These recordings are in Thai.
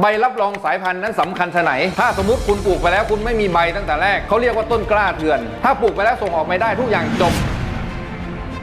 ใบรับรองสายพันธุ์นั้นสำคัญชะไหน ถ้าสมมติคุณปลูกไปแล้วคุณไม่มีใบตั้งแต่แรก เขาเรียกว่าต้นกล้าเถื่อน ถ้าปลูกไปแล้วส่งออกไม่ได้ทุกอย่างจบ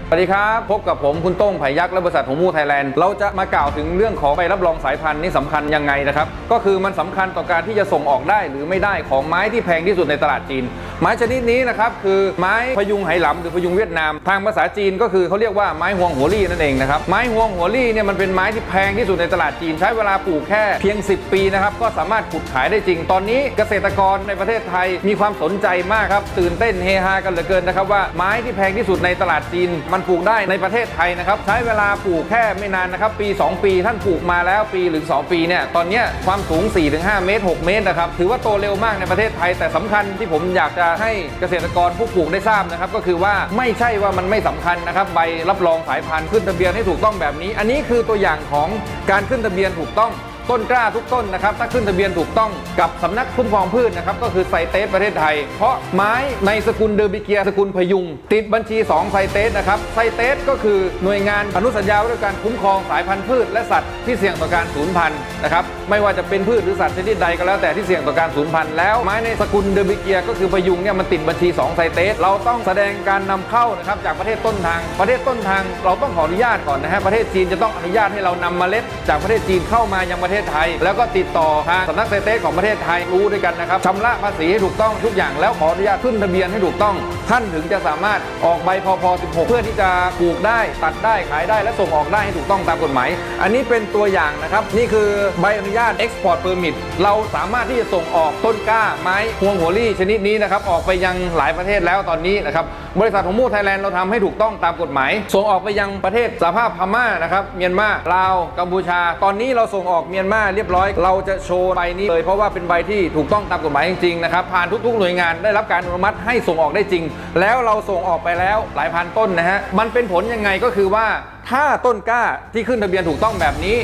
สวัสดีครับ พบกับผมคุณต้งไผ่ยักษ์และบริษัทหงมูไทยแลนด์เราจะมากล่าวถึงเรื่องของใบรับรองสายพันธุ์นี่สำคัญยังไงนะครับ ก็คือมันสำคัญต่อการที่จะส่งออกได้หรือไม่ได้ของไม้ที่แพงที่สุดในตลาดจีน ไม้ชนิดนี้นะครับคือไม้พยุงไหหลำหรือพยุงเวียดนาม ทางภาษาจีนก็คือเขาเรียกว่าไม้ฮวงหัวลี่นั่นเองนะครับไม้ฮวงหัวลี่เนี่ยมันเป็นไม้ที่แพงที่สุดในตลาดจีนใช้เวลาปลูกแค่เพียง 10 ปีนะครับก็สามารถขุดขายได้จริง ตอนนี้เกษตรกรในประเทศไทยมีความสนใจมากครับตื่นเต้นเฮฮากันเหลือเกินนะครับว่าไม้ที่แพงที่สุดในตลาดจีน มันปลูกได้ในประเทศไทยนะครับใช้เวลาปลูกแค่ไม่นานนะครับปี 2 ปี ท่านปลูกมาแล้วปีหรือ 2 ปีเนี่ยตอนนี้ความสูง 4-5 เมตร 6 เมตรนะครับถือว่าโตเร็วมากในประเทศไทยแต่สำคัญที่ผมอยากจะให้เกษตรกรผู้ปลูกได้ทราบนะครับ ก็คือว่าไม่ใช่ว่ามันไม่สำคัญนะครับใบรับรองสายพันธุ์ขึ้นทะเบียนให้ถูกต้องแบบนี้ อันนี้คือตัวอย่างของการขึ้นทะเบียนถูกต้อง ต้นกล้าทุกต้นนะครับ ถ้าขึ้นทะเบียนถูกต้องกับสำนักคุ้มครองพืชนะครับ ก็คือไซเตสประเทศไทย เพราะไม้ในสกุลเดอร์บิเกียสกุลพยุง ติดบัญชี 2 ไซเตสนะครับ ไซเตสก็คือหน่วยงานอนุสัญญาว่าด้วยการคุ้มครองสายพันธุ์พืชและสัตว์ที่เสี่ยงต่อการสูญพันธุ์นะครับ ไม่ว่าจะเป็นพืชหรือสัตว์ชนิดใดก็แล้วแต่ที่เสี่ยงต่อการสูญพันธุ์แล้วไม้ในสกุลเดอร์บิเกียก็คือพยุงเนี่ยมันติดบัญชี 2 ไซเตส เราต้องแสดงการนำเข้านะครับจากประเทศต้นทาง ประเทศต้นทางเราต้องขออนุญาตก่อนนะฮะประเทศจีนจะต้องอนุญาตให้เรานำเมล็ดจากประเทศจีนเข้ามายังประเทศไทย แล้วก็ติดต่อทางสำนักไซเตสของประเทศไทยรู้ด้วยกันนะครับชำระภาษีให้ถูกต้องทุกอย่างแล้วขออนุญาตขึ้นทะเบียนให้ถูกต้อง ท่านถึงจะสามารถออกใบพพ16 เพื่อที่จะปลูกได้ ตัดได้ขายได้และส่งออกได้ให้ถูกต้องตามกฎหมาย อันนี้เป็นตัวอย่างนะครับ นี่คือใบอนุญาต Export Permit เราสามารถที่จะส่งออกต้นกล้าไม้พวงหัวลี่ชนิดนี้นะครับออกไปยังหลายประเทศแล้วตอนนี้นะครับ บริษัทของมูไทยแลนด์เราทำให้ถูกต้องตามกฎหมาย ส่งออกไปยังประเทศสหภาพพม่านะครับเมียนมาลาวกัมพูชา ตอนนี้เราส่งออกเมียนมาเรียบร้อย เราจะโชว์ใบนี้เลยเพราะว่าเป็นใบที่ถูกต้องตามกฎหมายจริงๆนะครับผ่านทุกๆหน่วยงานได้รับการอนุมัติให้ส่งออกได้จริง แล้วเราส่งออกไปแล้วหลายพันต้นนะฮะมันเป็นผลยังไงก็คือว่าถ้าต้นกล้าที่ขึ้นทะเบียนถูกต้องแบบนี้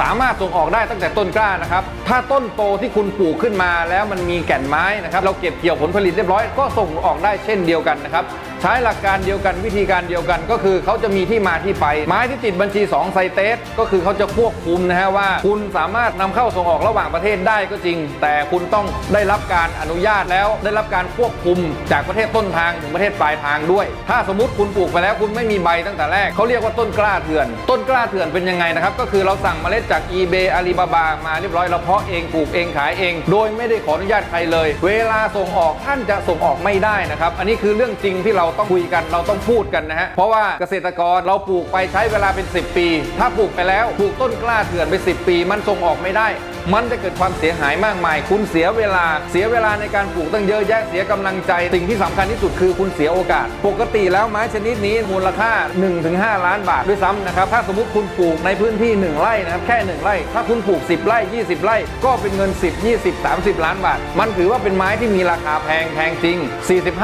สามารถส่งออกได้ตั้งแต่ต้นกล้านะครับ ถ้าต้นโตที่คุณปลูกขึ้นมาแล้วมันมีแก่นไม้นะครับ เราเก็บเกี่ยวผลผลิตเรียบร้อยก็ส่งออกได้เช่นเดียวกันนะครับ ใช้หลักการเดียวกันวิธีการเดียวกันก็คือเขาจะมีที่มาที่ไปไม้ที่ติดบัญชี 2 ไซเตสก็คือเขาจะควบคุมนะฮะว่า คุณสามารถนำเข้าส่งออกระหว่างประเทศได้ก็จริง แต่คุณต้องได้รับการอนุญาตแล้วได้รับการควบคุมจากประเทศต้นทางถึงประเทศปลายทางด้วย ถ้าสมมติคุณปลูกไปแล้วคุณไม่มีใบตั้งแต่แรกเขาเรียกว่าต้นกล้าเถื่อน ต้นกล้าเถื่อนเป็นยังไงนะครับก็คือเราสั่งเมล็ดจาก eBay Alibaba มาเรียบร้อยเราเพาะเองปลูกเองขายเอง โดยไม่ได้ขออนุญาตใครเลย เวลาส่งออกท่านจะส่งออกไม่ได้นะครับอันนี้คือเรื่องจริงที่เราราต้องคุยกันเราต้องพูดกันนะฮะ เพราะว่าเกษตรกรเราปลูกไปใช้เวลาเป็น 10 ปี ถ้าปลูกไปแล้วปลูกต้นกล้าเถื่อนไป 10 ปี มันส่งออกไม่ได้ มันจะเกิดความเสียหายมากมาย คุณเสียเวลา เสียเวลาในการปลูกตั้งเยอะแยะเสียกำลังใจ สิ่งที่สำคัญที่สุดคือคุณเสียโอกาส ปกติแล้วไม้ชนิดนี้มูลค่า 1-5 ล้านบาทด้วยซ้ำนะครับ ถ้าสมมติคุณปลูกในพื้นที่ 1 ไร่นะครับ แค่ 1 ไร่ ถ้าคุณปลูก 10 ไร่ 20 ไร่ ก็เป็นเงิน 10 20 30 ล้านบาท มันถือว่าเป็นไม้ที่มีราคาแพงแพงจริง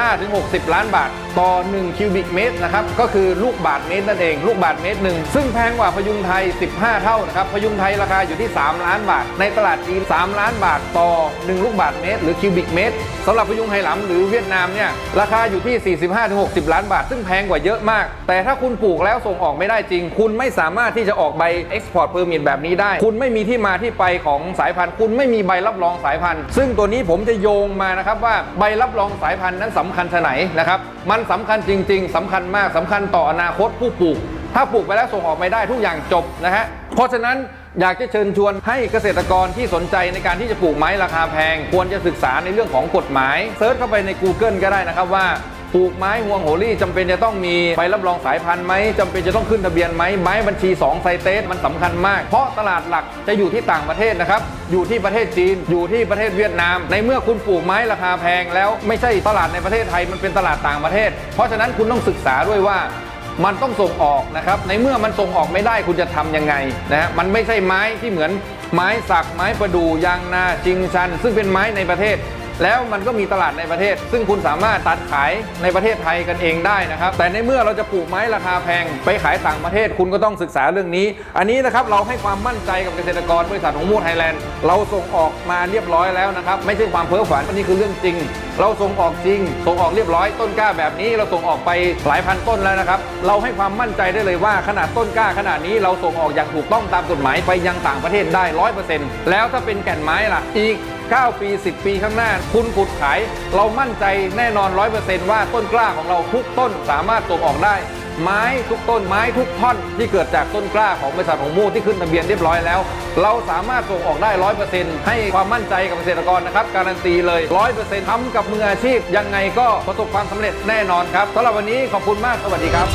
45-60 ล้านบาท ต่อ 1 คิวบิกเมตรนะครับ ก็คือลูกบาทเมตรนั่นเอง ลูกบาทเมตรหนึ่งซึ่งแพงกว่าพยุงไทย 15 เท่านะครับ พยุงไทยราคาอยู่ที่ 3 ล้านบาทในตลาดจีน 3 ล้านบาทต่อ 1 ลูกบาทเมตร หรือคิวบิกเมตรสำหรับพยุงไหหลำหรือเวียดนามเนี่ยราคาอยู่ที่ 45-60 ล้านบาท ซึ่งแพงกว่าเยอะมาก แต่ถ้าคุณปลูกแล้วส่งออกไม่ได้จริง คุณไม่สามารถที่จะออกใบ Export Permit แบบนี้ได้ คุณไม่มีที่มาที่ไปของสายพันธุ์ คุณไม่มีใบรับรองสายพันธุ์ ซึ่งตัวนี้ผมจะโยงมานะครับว่าใบรับรองสายพันธุ์นั้นสำคัญชะไหนนะครับมันสำคัญจริง ๆสำคัญมากสำคัญต่ออนาคตผู้ปลูก ถ้าปลูกไปแล้วส่งออกไม่ได้ทุกอย่างจบนะฮะ เพราะฉะนั้นอยากจะเชิญชวนให้เกษตรกรที่สนใจในการที่จะปลูกไม้ราคาแพง ควรจะศึกษาในเรื่องของกฎหมายเซิร์ชเข้าไปใน Google ก็ได้นะครับว่าปลูกไม้ห่วงโหรี่จำเป็นจะต้องมีใบรับรองสายพันธุ์ไหมจำเป็นจะต้องขึ้นทะเบียนไหมไม้บัญชี 2 ไซเตสมันสำคัญมาก เพราะตลาดหลักจะอยู่ที่ต่างประเทศนะครับ อยู่ที่ประเทศจีน อยู่ที่ประเทศเวียดนาม ในเมื่อคุณปลูกไม้ราคาแพงแล้วไม่ใช่ตลาดในประเทศไทยมันเป็นตลาดต่างประเทศ เพราะฉะนั้นคุณต้องศึกษาด้วยว่า มันต้องส่งออกนะครับ ในเมื่อมันส่งออกไม่ได้คุณจะทำยังไงนะฮะมันไม่ใช่ไม้ที่เหมือนไม้สักไม้ประดู่ยางนาจิงชัน ซึ่งเป็นไม้ในประเทศ แล้วมันก็มีตลาดในประเทศ ซึ่งคุณสามารถตัดขายในประเทศไทยกันเองได้นะครับ แต่ในเมื่อเราจะปลูกไม้ราคาแพงไปขายต่างประเทศคุณก็ต้องศึกษาเรื่องนี้ อันนี้นะครับเราให้ความมั่นใจกับเกษตรกรบริษัทของมูดไทยแลนด์เราส่งออกมาเรียบร้อยแล้วนะครับไม่ใช่ความเพ้อฝันอันนี้คือเรื่องจริง เราส่งออกจริง ส่งออกเรียบร้อยต้นกล้าแบบนี้ เราส่งออกไปหลายพันต้นแล้วนะครับเราให้ความมั่นใจได้เลยว่าขนาดต้นกล้าขนาดนี้เราส่งออกอย่างถูกต้องตามกฎหมายไปยังต่างประเทศได้ร้อยเปอร์เซ็นต์แล้วถ้าเป็นแก่นไม้ล่ะอีก 9 ปี 10 ปีข้างหน้า คุณขุดขาย เรามั่นใจแน่นอน 100%ว่าต้นกล้าของเราทุกต้นสามารถส่งออกได้ ไม้ทุกต้นไม้ทุกท่อนที่เกิดจากต้นกล้าของบริษัทของมูที่ขึ้นทะเบียนเรียบร้อยแล้ว เราสามารถส่งออกได้ 100%ให้ความมั่นใจกับเกษตรกรนะครับ การันตีเลย 100%ทำกับมืออาชีพยังไงก็ประสบความสำเร็จแน่นอนครับสำหรับวันนี้ขอบคุณมากสวัสดีครับ